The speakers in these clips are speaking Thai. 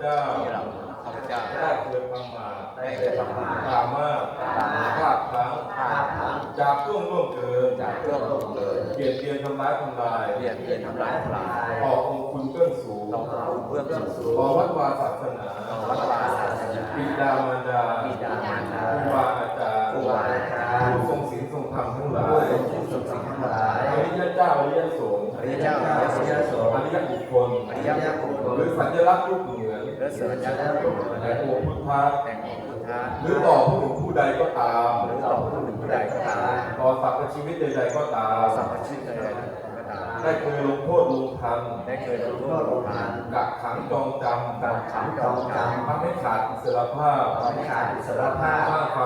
เจ้าที่เราข้าพเจ้าได้เคยประมาทได้เคยประมาทกล่าวมากกล่าวมาพลาดพลั้งพลาดพลั้งจากช่วงล่วงเกินจากเรื่องลงเกินเบียดเบียนทำร้ายทำลายเบียดเบียนทำร้ายทำลายต่อองคุณเบื้องสูงต่อคุณเบื้องสูงต่อวัดวาศาสนาต่อวัดวาศาสนาบิดามารดาบิดามารดาครูบาอาจารย์ครูบาอาจารย์ผู้ทรงศีลทรงธรรมทั้งหลาผู้ยทรงศีลทรงธรรมทั้งหลายอริยเจ้าอริยสงฆ์อริยเจ้าอริยสงฆ์อริยบุคคล อริยบุคคลหรือสัญลักษณ์รูปเหมือนและเสริญญาณแต่องค์พุทธะแต่งองค์พุทธะหรือต่อผู้หนึ่งผู้ใดก็ตามหรือต่อผู้หนึ่งผู้ใดก็ตามต่อสรรพชีวิตใดๆก็ตามสัมปชีพใดๆก็ตามได้เคยลงโทษลงทันได้เคยลงโทษลงทานกักขังจองจำกักขังจองจำทำให้ขาดอิสรภาพทำให้ขาดอิสรภาพสร้างความ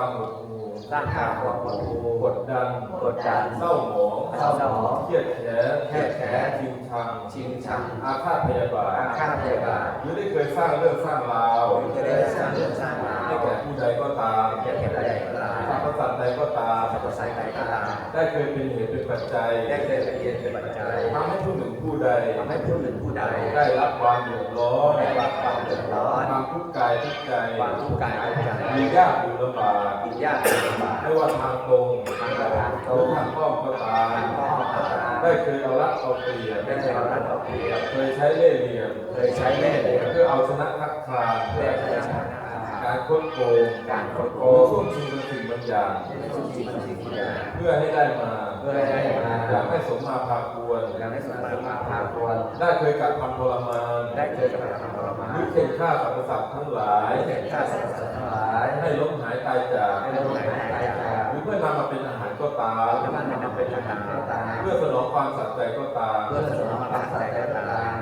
หดหู่สร้างความหดหู่กดดันกดดันเศร้าหมองเศร้าหมองเครียดแค้นเครียดแค้นชิงชังชิงชังอาฆาตพยาบาทอาฆาตพยาบาทหรือได้เคยสร้างเรื่องสร้างราวหรือจะได้สร้างเรื่องสร้างราวให้แก่ผู้ใดก็ตามแก่ผู้ใดก็ตามสรรพสัตว์ใดก็ตามสัพพสัยใดก็ตาม ได้เคยเป็นเหตุเป็นปัจจัยได้เคยเป็นเหตุเป็นปัจจัยทำให้ผู้หนึ่งผู้ใดทำให้ผู้หนึ่งผู้ใด ได้รับความเดือดร้อนได้รับความเดือดร้อนความทุกข์กายทุกข์ใจความทุกข์กายทุกข์ใจมียากอยู่ลำบากกินยากกินลำบากไม่ว่าทางตรงทางทางตหรรืองทางอ้อมก็ตามทางอ้อมก็ตามได้เคยเอารัดเอาเปรียบได้เคยเอารัดเอาเปรียบเคยใช้เล่ห์เหลี่ยมเคยใช้เล่ห์เหลี่ยมเพื่อเอาชนะนักครานเพื่อใช้ชนะ การคดโกงการคดโกหรืงอช่วงชิงบางสิ่งบางอย่างทุกสิ่งทุกสิ่งทุกอย่างเพื่อให้ได้มาเพื่อให้ได้มาอยากให้สมมาพาควรยังให้สมมามาพาควร ได้เคยกัดทำทรมานได้เคยกระทำทรมาหรืนอเข็นฆ่าสรรพสัตว์ทั้งหลายได้เห็นข้าสัตว์ทั้งหลาย ให้ล้มหายตายจากให้เราหายตายจากหรือเพื่อนำมาเป็นอาหารก็ตามน้ำมันนำเป็นอาหารก็ตามเพื่อสนองความสัตย์ใจก็ตามเพื่อสนอง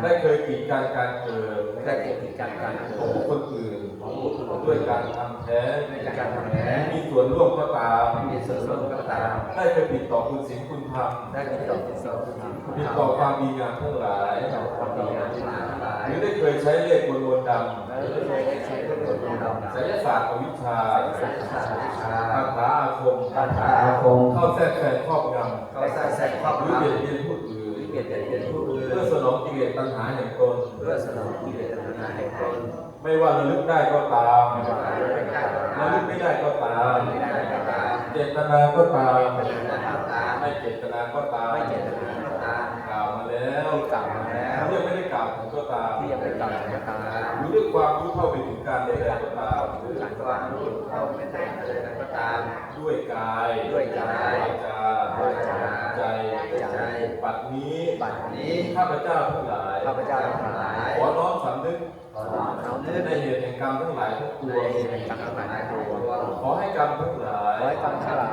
ได้เคยกีดกันการเกิดได้เกิดการการของบุคคลอื่นด้วยการทำแท้งในการทำแท้งมีส่วนร่วมก็ตามมีส่วนร่วมก็ตาม ได้เคยผิดต่อคุณศีลคุณธรรมได้ติดต่อติดต่อคุณผิดต่อความดีงามทั้งหลายต่อความดีงามทั้งหลายหรือได้เคยใช้เลขบนมนต์ดและได้เคยใช้เครื่องมือดำำศิลศาสตร์อวิชชาศาสตร์วิชาคาถาอาคมคาถาอาคมเข้าแทรกแซงครอบงก็สร้างแสงครอบำหรือครัเบียดเบียน ผู้อื่นเกียรติเกียรติผู้อื่นเพื่อสนองกิเลสตัณหาแห่งตนเพื่อสนองกิเลสตัณหาแห่งตนไม่ว่าระลึกได้ก็ตามไม่ว่าเราไม่ได้ก็ระตามลึกไม่ได้ก็ตามไม่ได้ก็ตามเจตนาก็ตามไม่ได้ก็ตามไม่เจตนาก็ตามไม่เจตนาก็ตามกล่าวมาแล้วที่กล่าวมาแล้วที่ยังไม่ได้กล่าวถึงก็ตามที่ยังไม่กล่าวก็ตามหรือด้วยความรู้เท่าไปถึงการใดๆก็ตามการกวางรู้เราไม่ได้อะไรก็ตาม ด้วยกายด้วยกายวาจาวาจาใจใจปัดนี้ บัดนี้ข้าพเจ้าทั้งหลายข้าพเจ้าทั้งหลาย ขอน้อมสำนึกขอน้อมน้อมนึกในเหตุแห่งกรรมทั้งหลายทั้งปในวงเหตุแห่งกรรมทั้งหลายทั้งปวงขอให้กรรมทั้งหลายขอให้กรรมทั้งหลาย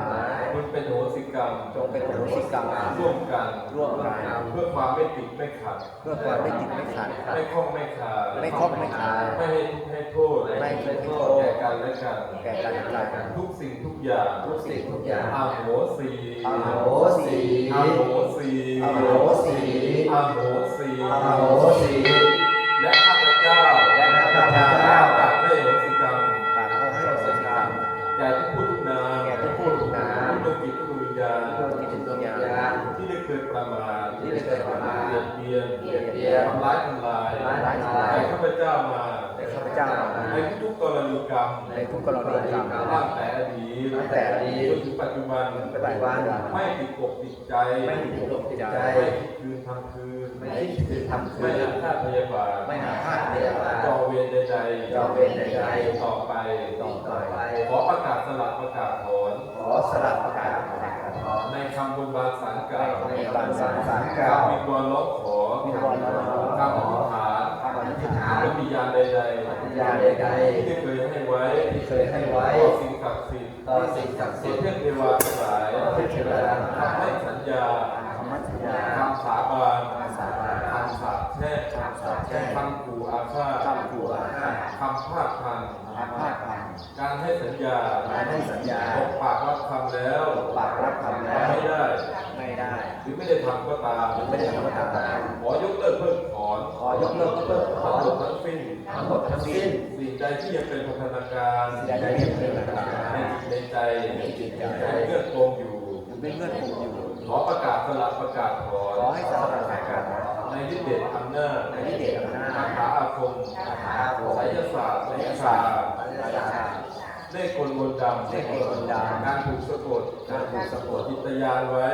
คุณเป็นโหสิกรรมจงเป็นโหสิกรรมร่วมกันร่วมกันเพื่อความไม่ติดไม่ขัด เพื่อความไม่ติดไม่ขัด ไม่ข้องไม่ขาดไม่ครอบไม่คายไม่ให้ทุกข์ให้โทษไม่ให้ทุกข์ให้โทษแก่กันและกันแก่กันและกันทุกสิ่งทุกอย่างทุกสิ่งทุกอย่างอาโหสีอโหสีอาโหสีอโหสีอาโหสีอโหสีและข้าพเจ้าและข้าพเจ้า ญญาณทุกที่ถึงดวงวิญญาณที่ได้เคยประมาทที่ได้เคยประมาทเบียดเบียนเบียดเบียนทำร้ายทำลายทำร้ายทำลายแต่ข้าพเจ้ามาแต่ข้าพเจ้าในทุกๆกรณีกรรมในทุกกรณีกรรมตั้งแต่อดีตตั้งแต่อดีตจนถึงปัจจุบันปัจจุบันไม่ติดอกติดใจไม่ติดอกติดใจไม่คิดคืนทำคืนไม่คิดคืนทำคืไม่นอาฆาตพยาบาทไม่อาฆาตพยาบาทจอเวรใดๆจอเวรใดๆต่อไปต่อไปขอประกาศสลักประกาศถอนขอสลับประกาศประกาศขอ ในคำบนบานสารกล่าวในบานสารสารกล่าวคำวิงวอนร้องขอวิงวอนร้องขอคำอธิษฐานคำอธิษฐานหรือวิญญาณใดวิญญาณใดๆที่ได้เคยให้ไว้ๆที่เคยให้ไว้ต่อสิ่งศักดิ์สิทธิ์ต่อสิ่งศักดิ์สิสิททธิ์ธิ์เทพเทวาทั้งหลายเทพเทวาทำให้สัญญาธรรมสัญญาคำสาบานสาบานคำสาปแช่งคำสาปแช่งคำขู่อาฆาตคำขู่อาฆาตคำพาดพันคำพาดพัน การให้สัญญาการให้สัญญาตกปากรับคำแล้วปากรับคำแล้ว ไม่ได้ ไม่ได้ หรือไม่ได้ทำก็ตามไม่ได้ทำก็ตาม ขอยกเลิกเพิกถอน ขอยกเลิกเพิกถอนทั้งหมดทั้งสิ้นทั้งหมดทั้งสิ้น สิ่งใดที่ยังเป็นพัฒนาการสิ่งใดที่ยังเป็นพัฒนาการในจิตในใจในจิตในใจเงื่อนคงอยู่ยังเป็นเงื่อนคงอยู่ ขอประกาศสลักประกาศถอน ขอให้สลับประกาศในที่เด็ดอำนาจในที่เดชอำนาจคาถาอาคมคาถาอาคมไสยศาสตร์วิชาปริศาสตร์ เลขกลมนต์ดำเลขกลมนต์ดำการถูกสะกดการถูกสะกดจิตยานไว้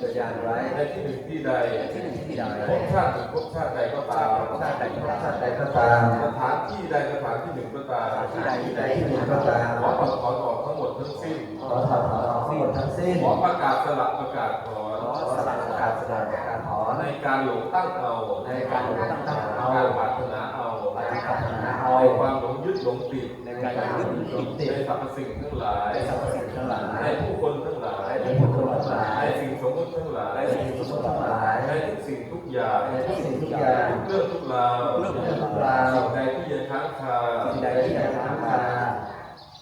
ตัวอย่างไว้ในที่หนึ่งที่ใดที่หนึ่งที่ใดภพชาติถึงภพชาติใดก็ตามชาติใดก็ตามชาติใดก็ตามสถานที่ใดสถานที่หนึ่งก็ตามที่ใดที่ใดที่หนึ่งก็ตามขอถอนถอนออกทั้งหมดทั้งสิ้นขอถอดถอนออกทั้งหมดทั้งสิ้นขอประกาศสลักประกาศถอนขอสลักประกาศสลักประกาศถอนในการหลงตั้งเอาในการตั้งเอาการปรารถนาเอาปฏิบัตินาเอาในความหลงยึดหลงติดใน การยึดหลงติดในสรรพสิ่งทั้งหลายในสรรพสิ่งทั้งหลายในผู้คนทั้งหลายในผู้คนทั้งหลายในสิ่งสมมติทั้งหลายในสิ่งสมมติทั้งหลายในทุกสิ่งทุกอย่างในทุกสิ่งทุกอย่างเรื่องทุกราวเรื่องทุกราวสิ่งใดที่ยังค้างคาสิ่งใดที่ยังค้างคา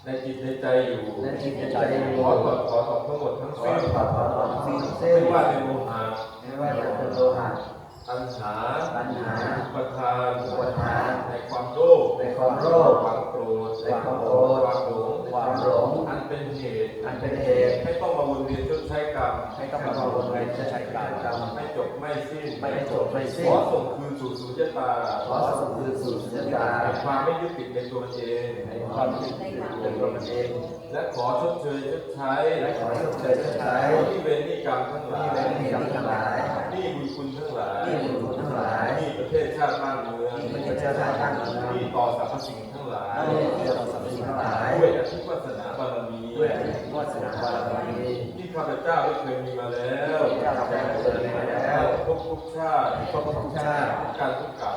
ในจิตในใจอยู่ในจิตในใจอยู่ขอถอดถอนออกทั้งหมดทั้งขอสิ้นถอดถอนออกทั้งสิ้นไม่ว่าในโมหะไม่ว่าจะเป็นโลหะตัณหาปัญหาอุปทานอุปทานในความโลภในความโลภความโกรธ ในความโกรธความหลงความหลงอันเป็นเหตุอันเป็นเหตุไม่ต้องมาวนเวียนชดใช้กรรมให้ต้องมาวนเวียนใช้กรรมกรรมไม่จบไม่สิ้นไม่จบไม่สิ้ขนอส่งคืนสู่สุญญตาขอส่งคืนสู่สุญญตาแห่งความไม่ยึดติดในตัวมันเองในความคิดเป็นตัวมันเองและขอชดเชยชดใช้และขอชดเชยชดใช้ที่เวรนี่กรรมทั้งหลายที่เวรนี่กรรมทั้งหลายนี่บุญคุณทั้งหลายนี่บุญคุณทั้งหลายนี่ประเทศชาติบ้านเมืองนี่ประเทศชาติบ้านเมืองนี่ต่อสรรพสิ่งทั้งห ลายนี่ที่เราสรรพสิ่งทั้งหลายด้วยอธิวาสนาบารมีด้วยอธิวาสนาบารมีที่ข้าพเจ้าได้เคยมีมาแล้วที่ข้าพเจ้าได้เคยมีมาแล้ว ทุกทุกชาติทุกทุกชาติการทุกกับ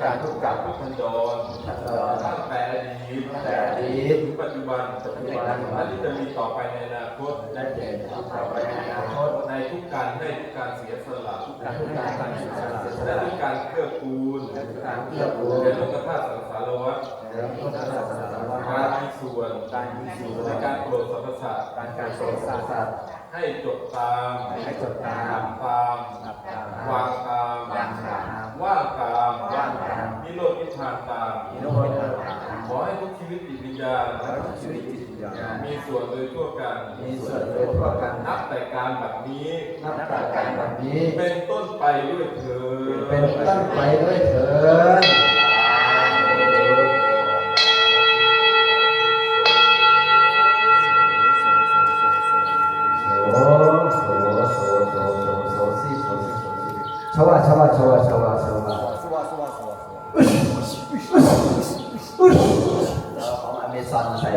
การทุกกับทุกทันดรทันตั้งแต่อดีตตั้งแต่อดีตถึงปัจจุบันปัจจุบันและที่จะมีต่อไปในอนาคตและเจนต่อไปในอนาคตในทุกการให้ทุกการเสียสละทุกและทุกการการศึกษาและทุกการเกื้อกูลและทุกการเพื่อกูลในโลกธาตุสังสารวัฏในพุทธศาสนารวัฏการมีส่วนการมีส่วนในการโปรดสรรพสัตว์การการโสดศาสตร์ ให้จดตามให้จดตามตามนับตามวางตามวางตามว่างตามว่างตามนิโรธนิพพานตามนิโรธนิพพานขอให้ทุกชีวิตจิตวิญญาณขอให้ทุกชีวิตจิตวิญญาณมีส่วนโดยทั่วกันมีส่วนโดยทั่วกันนับแต่การแบบนี้นับจากการแบบนี้ เป็นต้นไปด้วยเธอญเป็นต้นไปด้วยเถิด ของอเมซอนใส่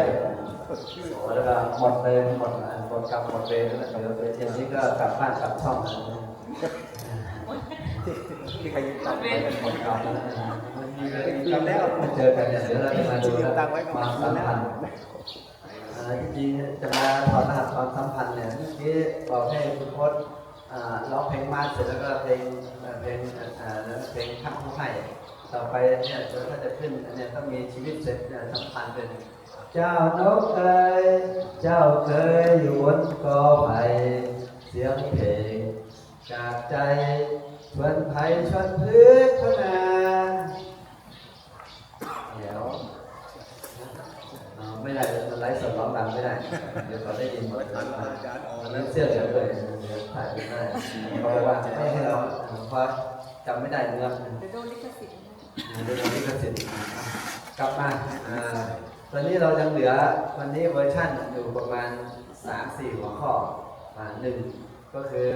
แล้วก็หมดเลยหมดหมดกรรมหมดเวรแล้วเดี๋ยวเดี๋ยวนี้ก็กลับบ้านกลับช่องแล้วที่ใครยืมตังค์ไว้เป็นคนกรรมมันมีเลยมีกันแล้วมาเจอกันเนี่ยเดี๋ยวเราจะมาดูความสัมพันธ์อ่จริงจะมาถอดรหัสความสัมพันธ์เนี่ยเมื่อกี้บอกให้คุณพจน์ร้องเพลงมาสเสร็จแล้วก็เพลงเพลงแล้วเพลงข้างผู้ให้ต่อไปเนี่ยเดี๋ยวถ้าจะขึ้นเนี่ยต้องมีชีวิตเสร็จสัมพันธ์เป็น จ้านกเอ๋ยเจ้าเคยอยู่บนกอไผ่เสียงเพลงจากใจชวนไผ่ชวนพื้นพนาเดี๋ยวเอาไม่ได้มันไลฟ์สดร้องดังไม่ได้ เดี๋ยวเขาได้ยินหมดเลยแล้วเสื้อเหลืองเลยเดี๋ยวถ่ายไม่ได้เขาบอกว่าไม่ให้เราเพราะจำไม่ได้เนื้อเดี๋ยวโดนลิขสิทธิ์นะเรื่องนี้ก็เสร็จกลับมาอ่า ตอนนี้เรายังเหลือวันนี้เวอร์ชั่นอยู่ประมาณ 3-4 หัวข้อหนึ่งก็คือ